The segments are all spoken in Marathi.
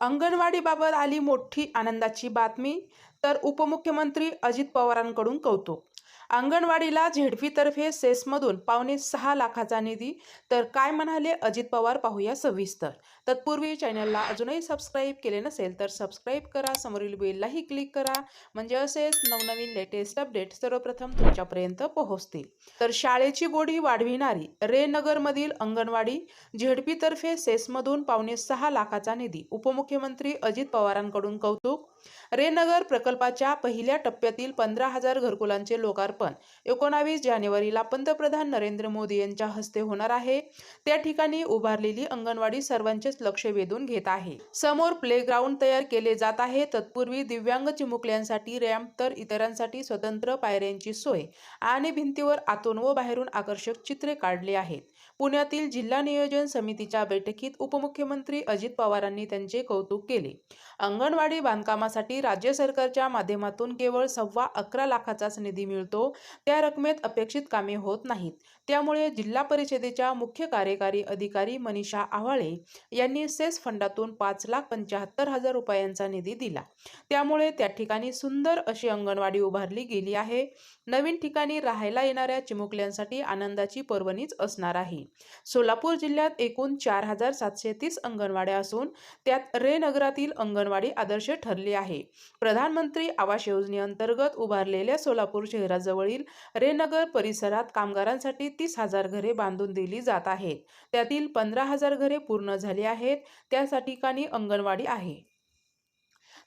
अंगणवाडीबाबत आली मोठी आनंदाची बातमी तर उपमुख्यमंत्री अजित पवारांकडून कौतुक अंगणवाडीला झेडपीतर्फे सेसमधून पावणे सहा लाखाचा निधी. तर काय म्हणाले अजित पवार पाहूया सविस्तर. तत्पूर्वी चॅनलला अजूनही सबस्क्राईब केले नसेल तर सबस्क्राईब करा. समोरील बेललाही क्लिक करा. म्हणजे असेच नवनवीन लेटेस्ट अपडेट सर्वप्रथम तुमच्यापर्यंत पोहोचतील. तर शाळेची गोडी वाढविणारी रे नगरमधील अंगणवाडी झेडपीतर्फे सेसमधून पावणे सहा लाखाचा निधी. उपमुख्यमंत्री अजित पवारांकडून कौतुक. रेनगर प्रकल्पाच्या पहिल्या टप्प्यातील पंधरा हजार घरकुलांचे लोकार्पण एकोणावीस जानेवारीला पंतप्रधान नरेंद्र मोदी यांच्या हस्ते होणार आहे. त्या ठिकाणी उभारलेली अंगणवाडी सर्वांचेच लक्ष वेधून घेत आहे. समोर प्लेग्राऊंड तयार केले जात आहे. तत्पूर्वी दिव्यांग चिमुकल्यांसाठी रॅम्प तर इतरांसाठी स्वतंत्र पायऱ्यांची सोय आणि भिंतीवर आतून व बाहेरून आकर्षक चित्रे काढली आहेत. पुण्यातील जिल्हा नियोजन समितीच्या बैठकीत उपमुख्यमंत्री अजित पवारांनी त्यांचे कौतुक केले. अंगणवाडी बांधकामासाठी राज्य सरकारच्या माध्यमातून केवळ सव्वा अकरा लाखाचाच निधी मिळतो. त्या रकमेत अपेक्षित कामे होत नाहीत. त्यामुळे जिल्हा परिषदेच्या मुख्य कार्यकारी अधिकारी मनीषा आव्हाळे यांनी सेस फंडातून पाच लाख पंच्याहत्तर हजार रुपयांचा निधी दिला. त्यामुळे त्या ठिकाणी सुंदर अशी अंगणवाडी उभारली गेली आहे. नवीन ठिकाणी राहायला येणाऱ्या चिमुकल्यांसाठी आनंदाची पर्वणीच असणार आहे. सोलापूर जिल्ह्यात एकूण चार हजार सातशे तीस अंगणवाड्या असून त्यात रे नगरातील अंगणवाडी आदर्श ठरली आहे. प्रधानमंत्री आवास योजनेअंतर्गत उभारलेल्या सोलापूर शहराजवळ शहराजवळील रेनगर परिसरात कामगारांसाठी तीस हजार घरे बांधून दिली जात आहेत. त्यातील पंधरा हजार घरे पूर्ण झाली आहेत. त्या ठिकाणी अंगणवाडी आहे.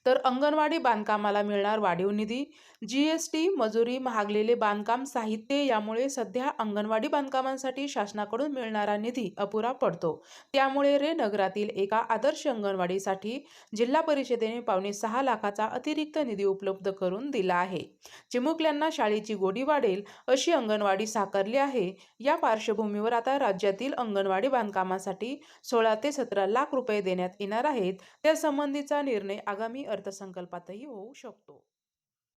तर अंगणवाडी बांधकामाला मिळणार वाढीव निधी. जी एस टी मजुरी महागलेले बांधकाम साहित्य यामुळे सध्या अंगणवाडी बांधकामांसाठी शासनाकडून मिळणारा निधी अपुरा पडतो. त्यामुळे रे नगरातील एका आदर्श अंगणवाडीसाठी जिल्हा परिषदेने पावणे सहा लाखाचा अतिरिक्त निधी उपलब्ध करून दिला आहे. चिमुकल्यांना शाळेची गोडी वाढेल अशी अंगणवाडी साकारली आहे. या पार्श्वभूमीवर आता राज्यातील अंगणवाडी बांधकामासाठी सोळा ते सतरा लाख रुपये देण्यात येणार आहेत. त्यासंबंधीचा निर्णय आगामी अर्थसंकल्पातही होऊ शकतो.